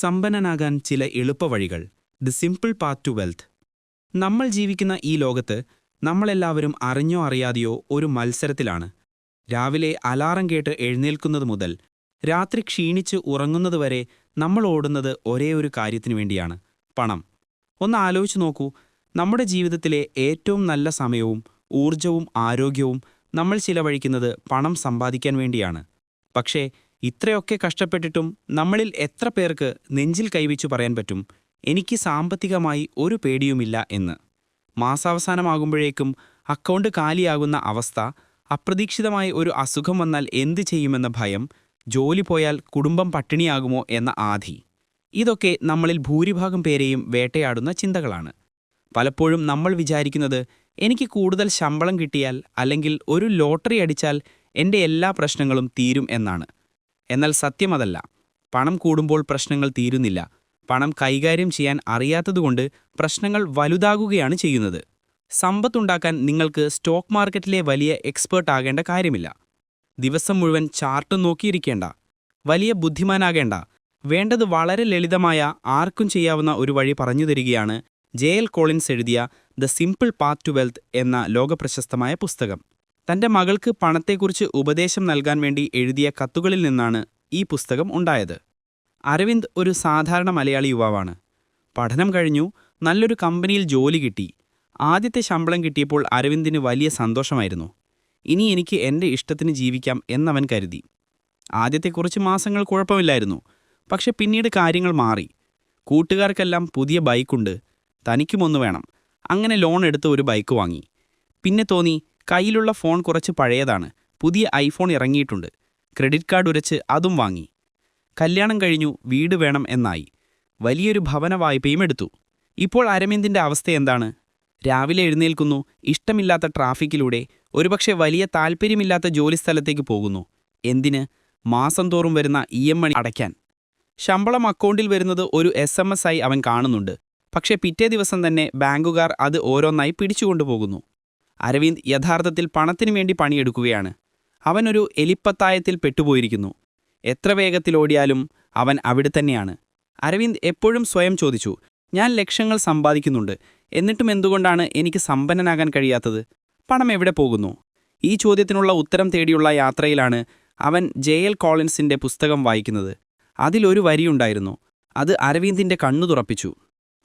സമ്പന്നനാകാൻ ചില എളുപ്പവഴികൾ. The simple path to wealth നമ്മൾ ജീവിക്കുന്ന ഈ ലോകത്ത് നമ്മളെല്ലാവരും അറിഞ്ഞോ അറിയാതെയോ ഒരു മത്സരത്തിലാണ്. രാവിലെ അലാറം കേട്ട് എഴുന്നേൽക്കുന്നത് മുതൽ രാത്രി ക്ഷീണിച്ച് ഉറങ്ങുന്നതുവരെ നമ്മൾ ഓടുന്നത് ഒരേ ഒരു കാര്യത്തിനു വേണ്ടിയാണ് പണം. ഒന്ന് ആലോചിച്ച് നോക്കൂ നമ്മുടെ ജീവിതത്തിലെ ഏറ്റവും നല്ല സമയവും ഊർജവും ആരോഗ്യവും നമ്മൾ ചിലവഴിക്കുന്നത് പണം സമ്പാദിക്കാൻ വേണ്ടിയാണ്. പക്ഷേ ഇത്രയൊക്കെ കഷ്ടപ്പെട്ടിട്ടും നമ്മളിൽ എത്ര പേർക്ക് നെഞ്ചിൽ കൈവച്ചു പറയാൻ പറ്റും? എനിക്ക് സാമ്പത്തികമായി ഒരു പേടിയുമില്ല എന്ന്. മാസാവസാനമാകുമ്പോഴേക്കും അക്കൗണ്ട് കാലിയാകുന്ന അവസ്ഥ അപ്രതീക്ഷിതമായി ഒരു അസുഖം വന്നാൽ എന്ത് ചെയ്യുമെന്ന ഭയം ജോലി പോയാൽ കുടുംബം പട്ടിണിയാകുമോ എന്ന ആധി. ഇതൊക്കെ നമ്മളിൽ ഭൂരിഭാഗം പേരെയും വേട്ടയാടുന്ന ചിന്തകളാണ്. പലപ്പോഴും നമ്മൾ വിചാരിക്കുന്നത് എനിക്ക് കൂടുതൽ ശമ്പളം കിട്ടിയാൽ അല്ലെങ്കിൽ ഒരു ലോട്ടറി അടിച്ചാൽ എന്റെ എല്ലാ പ്രശ്നങ്ങളും തീരും എന്നാണ്. എന്നാൽ സത്യമതല്ല. പണം കൂടുമ്പോൾ പ്രശ്നങ്ങൾ തീരുന്നില്ല. പണം കൈകാര്യം ചെയ്യാൻ അറിയാത്തതുകൊണ്ട് പ്രശ്നങ്ങൾ വലുതാകുകയാണ് ചെയ്യുന്നത്. സമ്പത്തുണ്ടാക്കാൻ നിങ്ങൾക്ക് സ്റ്റോക്ക് മാർക്കറ്റിലെ വലിയ എക്സ്പേർട്ട് ആകേണ്ട കാര്യമില്ല. ദിവസം മുഴുവൻ ചാർട്ട് നോക്കിയിരിക്കേണ്ട. വലിയ ബുദ്ധിമാനാകേണ്ട. വേണ്ടത് വളരെ ലളിതമായ ആർക്കും ചെയ്യാവുന്ന ഒരു വഴി പറഞ്ഞു തരികയാണ് ജെ എൽ കോളിൻസ് എഴുതിയ the simple path to wealth എന്ന ലോകപ്രശസ്തമായ പുസ്തകം. തന്റെ മകൾക്ക് പണത്തെക്കുറിച്ച് ഉപദേശം നൽകാൻ വേണ്ടി എഴുതിയ കത്തുകളിൽ നിന്നാണ് ഈ പുസ്തകം ഉണ്ടായത്. അരവിന്ദ് ഒരു സാധാരണ മലയാളി യുവാവാണ്. പഠനം കഴിഞ്ഞു നല്ലൊരു കമ്പനിയിൽ ജോലി കിട്ടി. ആദ്യത്തെ ശമ്പളം കിട്ടിയപ്പോൾ അരവിന്ദിന് വലിയ സന്തോഷമായിരുന്നു. ഇനി എനിക്ക് എന്റെ ഇഷ്ടത്തിന് ജീവിക്കാം എന്നവൻ കരുതി. ആദ്യത്തെ കുറച്ച് മാസങ്ങൾ കുഴപ്പമില്ലായിരുന്നു. പക്ഷെ പിന്നീട് കാര്യങ്ങൾ മാറി. കൂട്ടുകാർക്കെല്ലാം പുതിയ ബൈക്കുണ്ട്. തനിക്കുമൊന്നു വേണം. അങ്ങനെ ലോൺ എടുത്ത് ഒരു ബൈക്ക് വാങ്ങി. പിന്നെ തോന്നി കയ്യിലുള്ള ഫോൺ കുറച്ച് പഴയതാണ്. പുതിയ ഐഫോൺ ഇറങ്ങിയിട്ടുണ്ട്. ക്രെഡിറ്റ് കാർഡ് ഉരച്ച് അതും വാങ്ങി. കല്യാണം കഴിഞ്ഞു വീട് വേണം എന്നായി. വലിയൊരു ഭവന വായ്പയും എടുത്തു. ഇപ്പോൾ അരവിന്ദിന്റെ അവസ്ഥ എന്താണ്? രാവിലെ എഴുന്നേൽക്കുന്നു ഇഷ്ടമില്ലാത്ത ട്രാഫിക്കിലൂടെ ഒരുപക്ഷെ വലിയ താല്പര്യമില്ലാത്ത ജോലിസ്ഥലത്തേക്ക് പോകുന്നു. എന്തിന്? മാസം തോറും വരുന്ന ഇ എം മണി അടയ്ക്കാൻ. ശമ്പളം അക്കൗണ്ടിൽ വരുന്നത് ഒരു എസ് എം എസ് ആയി അവൻ കാണുന്നുണ്ട്. പക്ഷേ പിറ്റേ ദിവസം തന്നെ ബാങ്കുകാർ അത് ഓരോന്നായി പിടിച്ചുകൊണ്ടുപോകുന്നു. അരവിന്ദ് യഥാർത്ഥത്തിൽ പണത്തിനു വേണ്ടി പണിയെടുക്കുകയാണ്. അവനൊരു എലിപ്പത്തായത്തിൽ പെട്ടുപോയിരിക്കുന്നു. എത്ര വേഗത്തിലോടിയാലും അവൻ അവിടെ തന്നെയാണ്. അരവിന്ദ് എപ്പോഴും സ്വയം ചോദിച്ചു ഞാൻ ലക്ഷങ്ങൾ സമ്പാദിക്കുന്നുണ്ട്. എന്നിട്ടും എന്തുകൊണ്ടാണ് എനിക്ക് സമ്പന്നനാകാൻ കഴിയാത്തത്? പണം എവിടെ പോകുന്നു? ഈ ചോദ്യത്തിനുള്ള ഉത്തരം തേടിയുള്ള യാത്രയിലാണ് അവൻ ജെ. എൽ. കോളിൻസിന്റെ പുസ്തകം വായിക്കുന്നത്. അതിലൊരു വരിയുണ്ടായിരുന്നു അത് അരവിന്ദിന്റെ കണ്ണു തുറപ്പിച്ചു.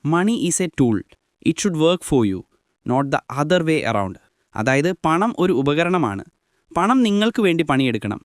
Money is a tool. It should work for you. Not the other way around. അതായത് പണം ഒരു ഉപകരണമാണ്. പണം നിങ്ങൾക്ക് വേണ്ടി പണിയെടുക്കണം.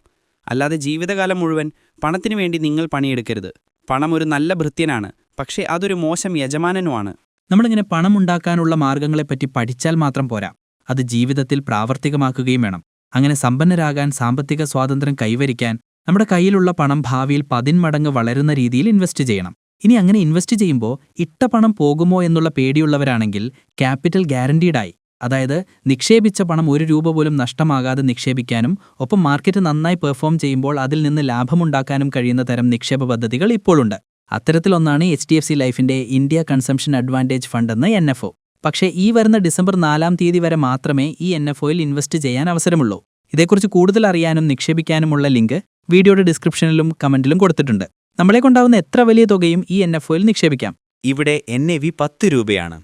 അല്ലാതെ ജീവിതകാലം മുഴുവൻ പണത്തിനു വേണ്ടി നിങ്ങൾ പണിയെടുക്കരുത്. പണം ഒരു നല്ല ഭൃത്യനാണ്. പക്ഷേ അതൊരു മോശം യജമാനനുമാണ്. നമ്മളിങ്ങനെ പണമുണ്ടാക്കാനുള്ള മാർഗങ്ങളെപ്പറ്റി പഠിച്ചാൽ മാത്രം പോരാ. അത് ജീവിതത്തിൽ പ്രാവർത്തികമാക്കുകയും വേണം. അങ്ങനെ സമ്പന്നരാകാൻ സാമ്പത്തിക സ്വാതന്ത്ര്യം കൈവരിക്കാൻ നമ്മുടെ കയ്യിലുള്ള പണം ഭാവിയിൽ പതിന്മടങ്ങ് വളരുന്ന രീതിയിൽ ഇൻവെസ്റ്റ് ചെയ്യണം. ഇനി അങ്ങനെ ഇൻവെസ്റ്റ് ചെയ്യുമ്പോൾ ഇട്ട പണം പോകുമോ എന്നുള്ള പേടിയുള്ളവരാണെങ്കിൽ ക്യാപിറ്റൽ ഗ്യാരണ്ടീഡായി. അതായത് നിക്ഷേപിച്ച പണം ഒരു രൂപ പോലും നഷ്ടമാകാതെ നിക്ഷേപിക്കാനും ഒപ്പം മാർക്കറ്റ് നന്നായി പെർഫോം ചെയ്യുമ്പോൾ അതിൽ നിന്ന് ലാഭമുണ്ടാക്കാനും കഴിയുന്ന തരം നിക്ഷേപ പദ്ധതികൾ ഇപ്പോഴുണ്ട്. അത്തരത്തിലൊന്നാണ് എച്ച് ഡി എഫ് സി ലൈഫിന്റെ ഇന്ത്യ കൺസംഷൻ അഡ്വാന്റേജ് ഫണ്ട് എന്ന് എൻ എഫ് ഒ പക്ഷേ ഈ വരുന്ന ഡിസംബർ നാലാം തീയതി വരെ മാത്രമേ ഈ എൻ എഫ് ഒയിൽ ഇൻവെസ്റ്റ് ചെയ്യാൻ അവസരമുള്ളൂ. ഇതേക്കുറിച്ച് കൂടുതൽ അറിയാനും നിക്ഷേപിക്കാനുമുള്ള ലിങ്ക് വീഡിയോയുടെ ഡിസ്ക്രിപ്ഷനിലും കമന്റിലും കൊടുത്തിട്ടുണ്ട്. നമ്മളെ കൊണ്ടാവുന്ന എത്ര വലിയ തുകയും ഈ എൻ എഫ് ഒയിൽ നിക്ഷേപിക്കാം. ഇവിടെ എൻ എ വി പത്ത് രൂപയാണ്.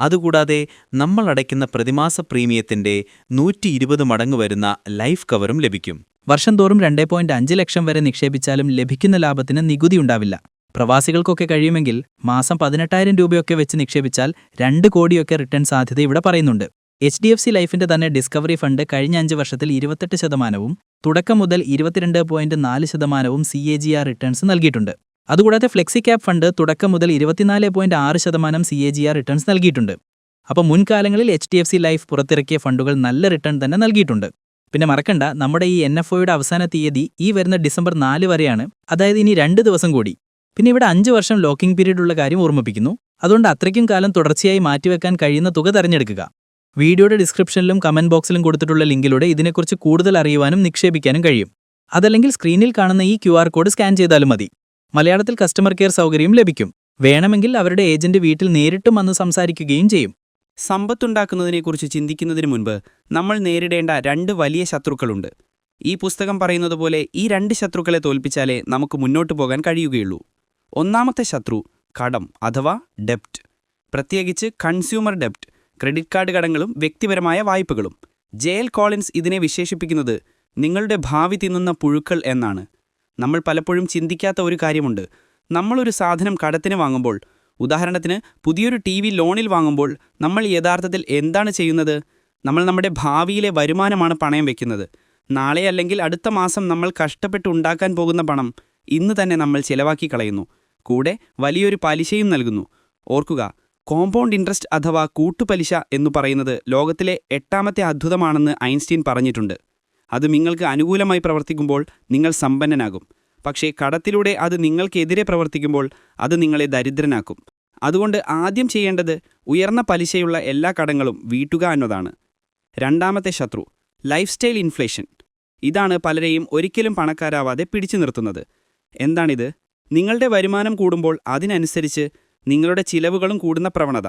അതുകൂടാതെ നമ്മൾ അടയ്ക്കുന്ന പ്രതിമാസ പ്രീമിയത്തിന്റെ നൂറ്റി ഇരുപത് മടങ്ങ് വരുന്ന ലൈഫ് കവറും ലഭിക്കും. വർഷം തോറും രണ്ടേ പോയിന്റ് അഞ്ച് ലക്ഷം വരെ നിക്ഷേപിച്ചാലും ലഭിക്കുന്ന ലാഭത്തിന് നികുതി ഉണ്ടാവില്ല. പ്രവാസികൾക്കൊക്കെ കഴിയുമെങ്കിൽ മാസം പതിനെട്ടായിരം രൂപയൊക്കെ വെച്ച് നിക്ഷേപിച്ചാൽ രണ്ട് കോടിയൊക്കെ റിട്ടേൺ സാധ്യത ഇവിടെ പറയുന്നുണ്ട്. എച്ച് ഡി എഫ് സി ലൈഫിന്റെ തന്നെ ഡിസ്കവറി ഫണ്ട് കഴിഞ്ഞ അഞ്ച് വർഷത്തിൽ ഇരുപത്തെട്ട് ശതമാനവും തുടക്കം മുതൽ ഇരുപത്തിരണ്ട് പോയിന്റ് നാല് ശതമാനവും C A G R returns നൽകിയിട്ടുണ്ട്. അതുകൂടാതെ ഫ്ലെക്സി ക്യാപ് ഫണ്ട് തുടക്കം മുതൽ ഇരുപത്തിനാല് പോയിന്റ് ആറ് ശതമാനം C A G R returns നൽകിയിട്ടുണ്ട്. അപ്പോൾ മുൻകാലങ്ങളിൽ H D F C life പുറത്തിറക്കിയ ഫണ്ടുകൾ നല്ല റിട്ടേൺ തന്നെ നൽകിയിട്ടുണ്ട്. പിന്നെ മറക്കണ്ട നമ്മുടെ ഈ എൻ എഫ് ഒയുടെ അവസാന തീയതി ഈ വരുന്ന ഡിസംബർ നാല് വരെയാണ്. അതായത് ഇനി രണ്ട് ദിവസം കൂടി. പിന്നെ ഇവിടെ അഞ്ച് വർഷം ലോക്കിംഗ് പീരീഡ് ഉള്ള കാര്യം ഓർമ്മിപ്പിക്കുന്നു. അതുകൊണ്ട് അത്രയ്ക്കും കാലം തുടർച്ചയായി മാറ്റിവെക്കാൻ കഴിയുന്ന തുക തിരഞ്ഞെടുക്കുക. വീഡിയോയുടെ ഡിസ്ക്രിപ്ഷനിലും കമന്റ് ബോക്സിലും കൊടുത്തിട്ടുള്ള ലിങ്കിലൂടെ ഇതിനെക്കുറിച്ച് കൂടുതൽ അറിയുവാനും നിക്ഷേപിക്കാനും കഴിയും. അതല്ലെങ്കിൽ സ്ക്രീനിൽ കാണുന്ന ഈ ക്യു കോഡ് സ്കാൻ ചെയ്താലും മതി. മലയാളത്തിൽ കസ്റ്റമർ കെയർ സൗകര്യം ലഭിക്കും. വേണമെങ്കിൽ അവരുടെ ഏജന്റ് വീട്ടിൽ നേരിട്ടും വന്ന് സംസാരിക്കുകയും ചെയ്യും. സമ്പത്തുണ്ടാക്കുന്നതിനെക്കുറിച്ച് ചിന്തിക്കുന്നതിന് മുൻപ് നമ്മൾ നേരിടേണ്ട രണ്ട് വലിയ ശത്രുക്കളുണ്ട്. ഈ പുസ്തകം പറയുന്നത് പോലെ ഈ രണ്ട് ശത്രുക്കളെ തോൽപ്പിച്ചാലേ നമുക്ക് മുന്നോട്ട് പോകാൻ കഴിയുകയുള്ളൂ. ഒന്നാമത്തെ ശത്രു കടം അഥവാ ഡെപ്റ്റ് പ്രത്യേകിച്ച് കൺസ്യൂമർ ഡെപ്റ്റ് ക്രെഡിറ്റ് കാർഡ് കടങ്ങളും വ്യക്തിപരമായ വായ്പകളും. ജെ എൽ കോളിൻസ് ഇതിനെ വിശേഷിപ്പിക്കുന്നത് നിങ്ങളുടെ ഭാവി തിന്നുന്ന പുഴുക്കൾ എന്നാണ്. നമ്മൾ പലപ്പോഴും ചിന്തിക്കാത്ത ഒരു കാര്യമുണ്ട്. നമ്മളൊരു സാധനം കടത്തിന് വാങ്ങുമ്പോൾ ഉദാഹരണത്തിന് പുതിയൊരു ടി വി ലോണിൽ വാങ്ങുമ്പോൾ നമ്മൾ യഥാർത്ഥത്തിൽ എന്താണ് ചെയ്യുന്നത്? നമ്മൾ നമ്മുടെ ഭാവിയിലെ വരുമാനമാണ് പണയം വെക്കുന്നത്. നാളെ അല്ലെങ്കിൽ അടുത്ത മാസം നമ്മൾ കഷ്ടപ്പെട്ട് ഉണ്ടാക്കാൻ പോകുന്ന പണം ഇന്ന് തന്നെ നമ്മൾ ചിലവാക്കി കളയുന്നു. കൂടെ വലിയൊരു പലിശയും നൽകുന്നു. ഓർക്കുക കോമ്പൗണ്ട് ഇൻട്രസ്റ്റ് അഥവാ കൂട്ടുപലിശ എന്ന് പറയുന്നത് ലോകത്തിലെ എട്ടാമത്തെ അത്ഭുതമാണെന്ന് ഐൻസ്റ്റീൻ പറഞ്ഞിട്ടുണ്ട്. അത് നിങ്ങൾക്ക് അനുകൂലമായി പ്രവർത്തിക്കുമ്പോൾ നിങ്ങൾ സമ്പന്നനാകും. പക്ഷേ കടത്തിലൂടെ അത് നിങ്ങൾക്കെതിരെ പ്രവർത്തിക്കുമ്പോൾ അത് നിങ്ങളെ ദരിദ്രനാക്കും. അതുകൊണ്ട് ആദ്യം ചെയ്യേണ്ടത് ഉയർന്ന പലിശയുള്ള എല്ലാ കടങ്ങളും വീട്ടുക എന്നതാണ്. രണ്ടാമത്തെ ശത്രു ലൈഫ് സ്റ്റൈൽ ഇൻഫ്ലേഷൻ ഇതാണ് പലരെയും ഒരിക്കലും പണക്കാരാവാതെ പിടിച്ചു നിർത്തുന്നത്. എന്താണിത്? നിങ്ങളുടെ വരുമാനം കൂടുമ്പോൾ അതിനനുസരിച്ച് നിങ്ങളുടെ ചിലവുകളും കൂടുന്ന പ്രവണത.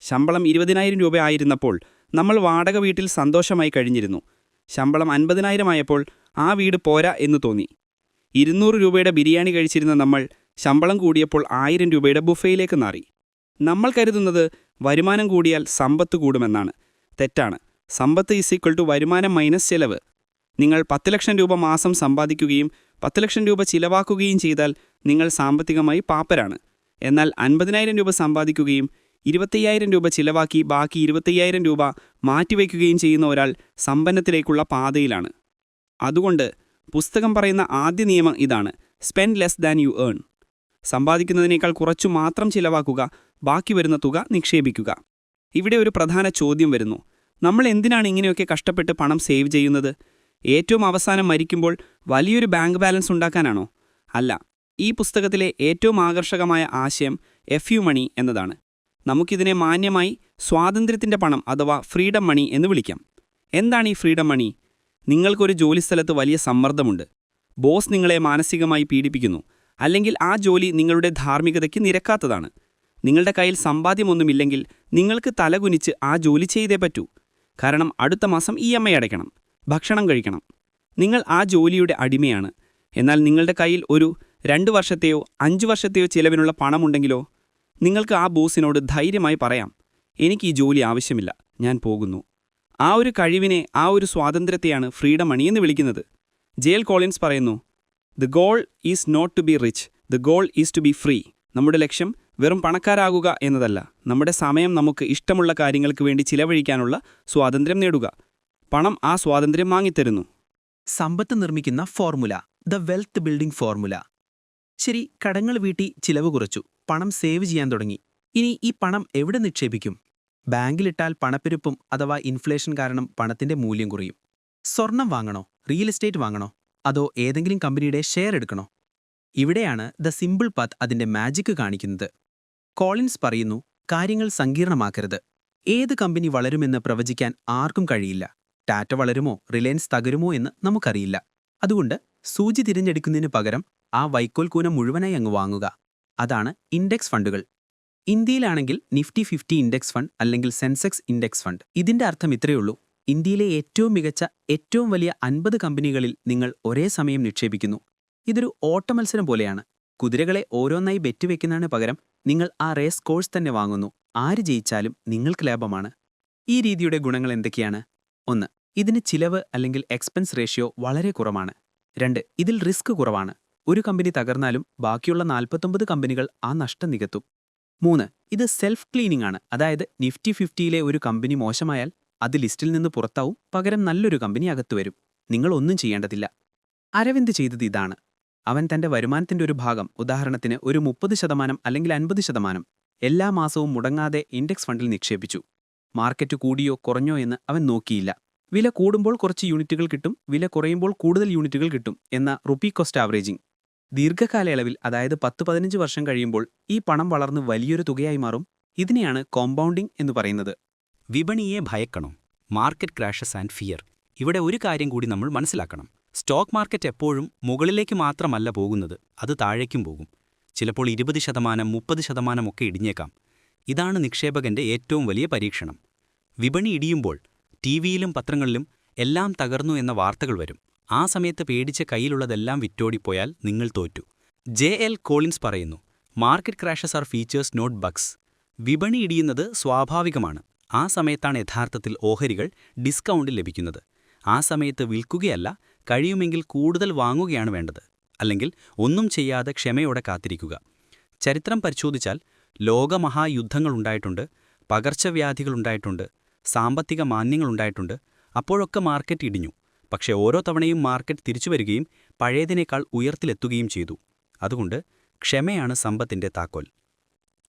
ശമ്പളം ഇരുപതിനായിരം രൂപ ആയിരുന്നപ്പോൾ നമ്മൾ വാടക വീട്ടിൽ സന്തോഷമായി കഴിഞ്ഞിരുന്നു. ശമ്പളം അൻപതിനായിരമായപ്പോൾ ആ വീട് പോരാ എന്ന് തോന്നി. ഇരുന്നൂറ് രൂപയുടെ ബിരിയാണി കഴിച്ചിരുന്ന നമ്മൾ ശമ്പളം കൂടിയപ്പോൾ ആയിരം രൂപയുടെ ബുഫയിലേക്ക് മാറി നമ്മൾ കരുതുന്നത് വരുമാനം കൂടിയാൽ സമ്പത്ത് കൂടുമെന്നാണ്. തെറ്റാണ്. സമ്പത്ത് ഈസ് ഈക്വൽ ടു വരുമാനം മൈനസ് ചെലവ്. നിങ്ങൾ പത്ത് ലക്ഷം രൂപ മാസം സമ്പാദിക്കുകയും പത്ത് ലക്ഷം രൂപ ചിലവാക്കുകയും ചെയ്താൽ നിങ്ങൾ സാമ്പത്തികമായി പാപ്പരാണ്. എന്നാൽ അൻപതിനായിരം രൂപ സമ്പാദിക്കുകയും ഇരുപത്തയ്യായിരം രൂപ ചിലവാക്കി ബാക്കി ഇരുപത്തയ്യായിരം രൂപ മാറ്റിവെക്കുകയും ചെയ്യുന്ന ഒരാൾ സമ്പന്നത്തിലേക്കുള്ള പാതയിലാണ്. അതുകൊണ്ട് പുസ്തകം പറയുന്ന ആദ്യ നിയമം ഇതാണ്. Spend less than you earn സമ്പാദിക്കുന്നതിനേക്കാൾ കുറച്ചു മാത്രം ചിലവാക്കുക ബാക്കി വരുന്ന തുക നിക്ഷേപിക്കുക. ഇവിടെ ഒരു പ്രധാന ചോദ്യം വരുന്നു. നമ്മൾ എന്തിനാണ് ഇങ്ങനെയൊക്കെ കഷ്ടപ്പെട്ട് പണം സേവ് ചെയ്യുന്നത്? ഏറ്റവും അവസാനം മരിക്കുമ്പോൾ വലിയൊരു ബാങ്ക് ബാലൻസ് ഉണ്ടാക്കാനാണോ? അല്ല ഈ പുസ്തകത്തിലെ ഏറ്റവും ആകർഷകമായ ആശയം എഫ് യു മണി എന്നതാണ്. നമുക്കിതിനെ മാന്യമായി സ്വാതന്ത്ര്യത്തിന്റെ പണം അഥവാ ഫ്രീഡം മണി എന്ന് വിളിക്കാം. എന്താണ് ഈ ഫ്രീഡം മണി? നിങ്ങൾക്കൊരു ജോലിസ്ഥലത്ത് വലിയ സമ്മർദ്ദമുണ്ട്. ബോസ് നിങ്ങളെ മാനസികമായി പീഡിപ്പിക്കുന്നു. അല്ലെങ്കിൽ ആ ജോലി നിങ്ങളുടെ ധാർമ്മികതയ്ക്ക് നിരക്കാത്തതാണ്. നിങ്ങളുടെ കയ്യിൽ സമ്പാദ്യമൊന്നുമില്ലെങ്കിൽ നിങ്ങൾക്ക് തലകുനിച്ച് ആ ജോലി ചെയ്തേ പറ്റൂ. കാരണം അടുത്ത മാസം ഇ എം ഐ അടയ്ക്കണം. ഭക്ഷണം കഴിക്കണം. നിങ്ങൾ ആ ജോലിയുടെ അടിമയാണ്. എന്നാൽ നിങ്ങളുടെ കയ്യിൽ ഒരു രണ്ട് വർഷത്തെയോ അഞ്ച് വർഷത്തെയോ ചിലവിനുള്ള പണമുണ്ടെങ്കിലോ നിങ്ങൾക്ക് ആ ബോസിനോട് ധൈര്യമായി പറയാം. എനിക്ക് ഈ ജോലി ആവശ്യമില്ല. ഞാൻ പോകുന്നു. ആ ഒരു കഴിവിനെ ആ ഒരു സ്വാതന്ത്ര്യത്തെയാണ് ഫ്രീഡം മണി എന്ന് വിളിക്കുന്നത്. ജെയിൽ കോളിൻസ് പറയുന്നു the goal is not to be rich the goal is to be free നമ്മുടെ ലക്ഷ്യം വെറും പണക്കാരാകുക എന്നതല്ല. നമ്മുടെ സമയം നമുക്ക് ഇഷ്ടമുള്ള കാര്യങ്ങൾക്ക് വേണ്ടി ചിലവഴിക്കാനുള്ള സ്വാതന്ത്ര്യം നേടുക. പണം ആ സ്വാതന്ത്ര്യം വാങ്ങിത്തരുന്നു. സമ്പത്ത് നിർമ്മിക്കുന്ന formula. The wealth building formula. ശരി കടങ്ങൾ വീട്ടി ചിലവ് കുറച്ചു. പണം സേവ് ചെയ്യാൻ തുടങ്ങി. ഇനി ഈ പണം എവിടെ നിക്ഷേപിക്കും? ബാങ്കിലിട്ടാൽ പണപ്പെരുപ്പും അഥവാ ഇൻഫ്ലേഷൻ കാരണം പണത്തിന്റെ മൂല്യം കുറയും. സ്വർണം വാങ്ങണോ? Real estate വാങ്ങണോ? അതോ ഏതെങ്കിലും കമ്പനിയുടെ ഷെയർ എടുക്കണോ? ഇവിടെയാണ് ദ സിമ്പിൾ പാത്ത് അതിന്റെ മാജിക് കാണിക്കുന്നത്. കോളിൻസ് പറയുന്നു കാര്യങ്ങൾ സങ്കീർണമാക്കരുത്. ഏത് കമ്പനി വളരുമെന്ന് പ്രവചിക്കാൻ ആർക്കും കഴിയില്ല. ടാറ്റ വളരുമോ? റിലയൻസ് തകരുമോ എന്ന് നമുക്കറിയില്ല. അതുകൊണ്ട് സൂചി തിരഞ്ഞെടുക്കുന്നതിന് പകരം ആ വൈക്കോൽ കൂന മുഴുവനായി അങ്ങ് വാങ്ങുക. അതാണ് ഇൻഡെക്സ് ഫണ്ടുകൾ ഇന്ത്യയിലാണെങ്കിൽ നിഫ്റ്റി ഫിഫ്റ്റി ഇൻഡെക്സ് ഫണ്ട് അല്ലെങ്കിൽ സെൻസെക്സ് ഇൻഡെക്സ് ഫണ്ട് ഇതിന്റെ അർത്ഥം ഇത്രയേ ഉള്ളൂ. ഇന്ത്യയിലെ ഏറ്റവും മികച്ച ഏറ്റവും വലിയ അൻപത് കമ്പനികളിൽ നിങ്ങൾ ഒരേ സമയം നിക്ഷേപിക്കുന്നു. ഇതൊരു ഓട്ടമത്സരം പോലെയാണ്. കുതിരകളെ ഓരോന്നായി ബെറ്റ് വെക്കുന്നതിന് പകരം നിങ്ങൾ ആ റേസ് കോഴ്സ് തന്നെ വാങ്ങുന്നു. ആര് ജയിച്ചാലും നിങ്ങൾക്ക് ലാഭമാണ്. ഈ രീതിയുടെ ഗുണങ്ങൾ എന്തൊക്കെയാണ്? ഒന്ന് ഇതിന് ചിലവ് അല്ലെങ്കിൽ എക്സ്പെൻസ് റേഷ്യോ വളരെ കുറവാണ്. രണ്ട് ഇതിൽ റിസ്ക് കുറവാണ്. ഒരു കമ്പനി തകർന്നാലും ബാക്കിയുള്ള നാൽപ്പത്തൊമ്പത് കമ്പനികൾ ആ നഷ്ടം നികത്തും. മൂന്ന് ഇത് സെൽഫ് ക്ലീനിംഗ് ആണ്. അതായത് നിഫ്റ്റി ഫിഫ്റ്റിയിലെ ഒരു കമ്പനി മോശമായാൽ അത് ലിസ്റ്റിൽ നിന്ന് പുറത്താവും. പകരം നല്ലൊരു കമ്പനി അകത്തു വരും. നിങ്ങൾ ഒന്നും ചെയ്യേണ്ടതില്ല. അരവിന്ദ് ചെയ്തത് ഇതാണ്. അവൻ തന്റെ വരുമാനത്തിന്റെ ഒരു ഭാഗം ഉദാഹരണത്തിന് ഒരു മുപ്പത് ശതമാനം അല്ലെങ്കിൽ അൻപത് ശതമാനം എല്ലാ മാസവും മുടങ്ങാതെ ഇൻഡെക്സ് ഫണ്ടിൽ നിക്ഷേപിച്ചു. മാർക്കറ്റ് കൂടിയോ കുറഞ്ഞോ എന്ന് അവൻ നോക്കിയില്ല. വില കൂടുമ്പോൾ കുറച്ച് യൂണിറ്റുകൾ കിട്ടും വില കുറയുമ്പോൾ കൂടുതൽ യൂണിറ്റുകൾ കിട്ടും എന്ന റുപ്പി കോസ്റ്റ് ആവറേജിംഗ് ദീർഘകാലയളവിൽ അതായത് പത്ത് പതിനഞ്ച് വർഷം കഴിയുമ്പോൾ ഈ പണം വളർന്ന് വലിയൊരു തുകയായി മാറും. ഇതിനെയാണ് കോമ്പൗണ്ടിംഗ് എന്ന് പറയുന്നത്. വിപണിയെ ഭയക്കണം. മാർക്കറ്റ് ക്രാഷസ് ആൻഡ് ഫിയർ ഇവിടെ ഒരു കാര്യം കൂടി നമ്മൾ മനസ്സിലാക്കണം. സ്റ്റോക്ക് മാർക്കറ്റ് എപ്പോഴും മുകളിലേക്ക് മാത്രമല്ല പോകുന്നത്. അത് താഴേക്കും പോകും. ചിലപ്പോൾ ഇരുപത് ശതമാനം മുപ്പത് ശതമാനമൊക്കെ ഇടിഞ്ഞേക്കാം. ഇതാണ് നിക്ഷേപകന്റെ ഏറ്റവും വലിയ പരീക്ഷണം. വിപണി ഇടിയുമ്പോൾ ടി വിയിലും പത്രങ്ങളിലും എല്ലാം തകർന്നു എന്ന വാർത്തകൾ വരും. ആ സമയത്ത് പേടിച്ച് കയ്യിലുള്ളതെല്ലാം വിറ്റോടിപ്പോയാൽ നിങ്ങൾ തോറ്റു. ജെ എൽ കോളിൻസ് പറയുന്നു market crashes are features not bugs വിപണി ഇടിയുന്നത് സ്വാഭാവികമാണ്. ആ സമയത്താണ് യഥാർത്ഥത്തിൽ ഓഹരികൾ ഡിസ്കൗണ്ടിൽ ലഭിക്കുന്നത്. ആ സമയത്ത് വിൽക്കുകയല്ല കഴിയുമെങ്കിൽ കൂടുതൽ വാങ്ങുകയാണ് വേണ്ടത്. അല്ലെങ്കിൽ ഒന്നും ചെയ്യാതെ ക്ഷമയോടെ കാത്തിരിക്കുക. ചരിത്രം പരിശോധിച്ചാൽ ലോകമഹായുദ്ധങ്ങളുണ്ടായിട്ടുണ്ട് പകർച്ചവ്യാധികളുണ്ടായിട്ടുണ്ട് സാമ്പത്തിക മാന്യങ്ങളുണ്ടായിട്ടുണ്ട് അപ്പോഴൊക്കെ മാർക്കറ്റ് ഇടിഞ്ഞു. പക്ഷേ ഓരോ തവണയും മാർക്കറ്റ് തിരിച്ചു വരികയും പഴയതിനേക്കാൾ ഉയർത്തിലെത്തുകയും ചെയ്തു. അതുകൊണ്ട് ക്ഷമയാണ് സമ്പത്തിന്റെ താക്കോൽ.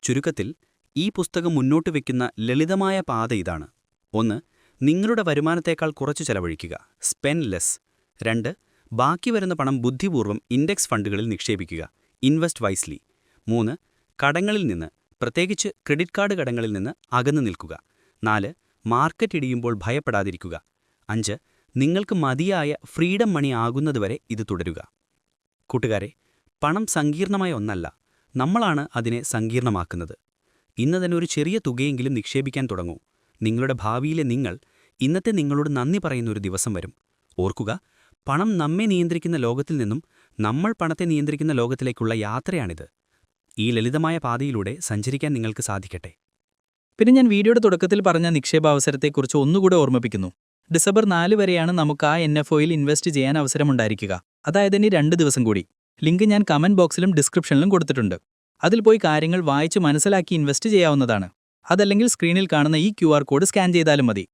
ചുരുക്കത്തിൽ ഈ പുസ്തകം മുന്നോട്ട് വയ്ക്കുന്ന ലളിതമായ പാത ഇതാണ്. ഒന്ന് നിങ്ങളുടെ വരുമാനത്തേക്കാൾ കുറച്ചു ചെലവഴിക്കുക. സ്പെൻ ലെസ് രണ്ട് ബാക്കി വരുന്ന പണം ബുദ്ധിപൂർവം ഇൻഡെക്സ് ഫണ്ടുകളിൽ നിക്ഷേപിക്കുക. ഇൻവെസ്റ്റ് വൈസ്ലി മൂന്ന് കടങ്ങളിൽ നിന്ന് പ്രത്യേകിച്ച് ക്രെഡിറ്റ് കാർഡ് കടങ്ങളിൽ നിന്ന് അകന്നു നിൽക്കുക. നാല് മാർക്കറ്റ് ഇടിയുമ്പോൾ ഭയപ്പെടാതിരിക്കുക. അഞ്ച് നിങ്ങൾക്ക് മതിയായ ഫ്രീഡം മണി ആകുന്നതുവരെ ഇത് തുടരുക. കൂട്ടുകാരെ പണം സങ്കീർണമായ ഒന്നല്ല നമ്മളാണ് അതിനെ സങ്കീർണമാക്കുന്നത്. ഇന്ന് തന്നെ ഒരു ചെറിയ തുകയെങ്കിലും നിക്ഷേപിക്കാൻ തുടങ്ങൂ. നിങ്ങളുടെ ഭാവിയിലെ നിങ്ങൾ ഇന്നത്തെ നിങ്ങളോട് നന്ദി പറയുന്ന ഒരു ദിവസം വരും. ഓർക്കുക പണം നമ്മെ നിയന്ത്രിക്കുന്ന ലോകത്തിൽ നിന്നും നമ്മൾ പണത്തെ നിയന്ത്രിക്കുന്ന ലോകത്തിലേക്കുള്ള യാത്രയാണിത്. ഈ ലളിതമായ പാതയിലൂടെ സഞ്ചരിക്കാൻ നിങ്ങൾക്ക് സാധിക്കട്ടെ. പിന്നെ ഞാൻ വീഡിയോയുടെ തുടക്കത്തിൽ പറഞ്ഞ നിക്ഷേപാവസരത്തെക്കുറിച്ച് ഒന്നുകൂടെ ഓർമ്മിപ്പിക്കുന്നു. ഡിസംബർ നാല് വരെയാണ് നമുക്ക് ആ എൻ എഫ് ഒയിൽ ഇൻവെസ്റ്റ് ചെയ്യാൻ അവസരമുണ്ടായിരിക്കുക. അതായത് ഇനി രണ്ട് ദിവസം കൂടി. ലിങ്ക് ഞാൻ കമന്റ് ബോക്സിലും ഡിസ്ക്രിപ്ഷനിലും കൊടുത്തിട്ടുണ്ട്. അതിൽ പോയി കാര്യങ്ങൾ വായിച്ച് മനസ്സിലാക്കി ഇൻവെസ്റ്റ് ചെയ്യാവുന്നതാണ്. അതല്ലെങ്കിൽ സ്ക്രീനിൽ കാണുന്ന ഈ ക്യു കോഡ് സ്കാൻ ചെയ്താലും മതി.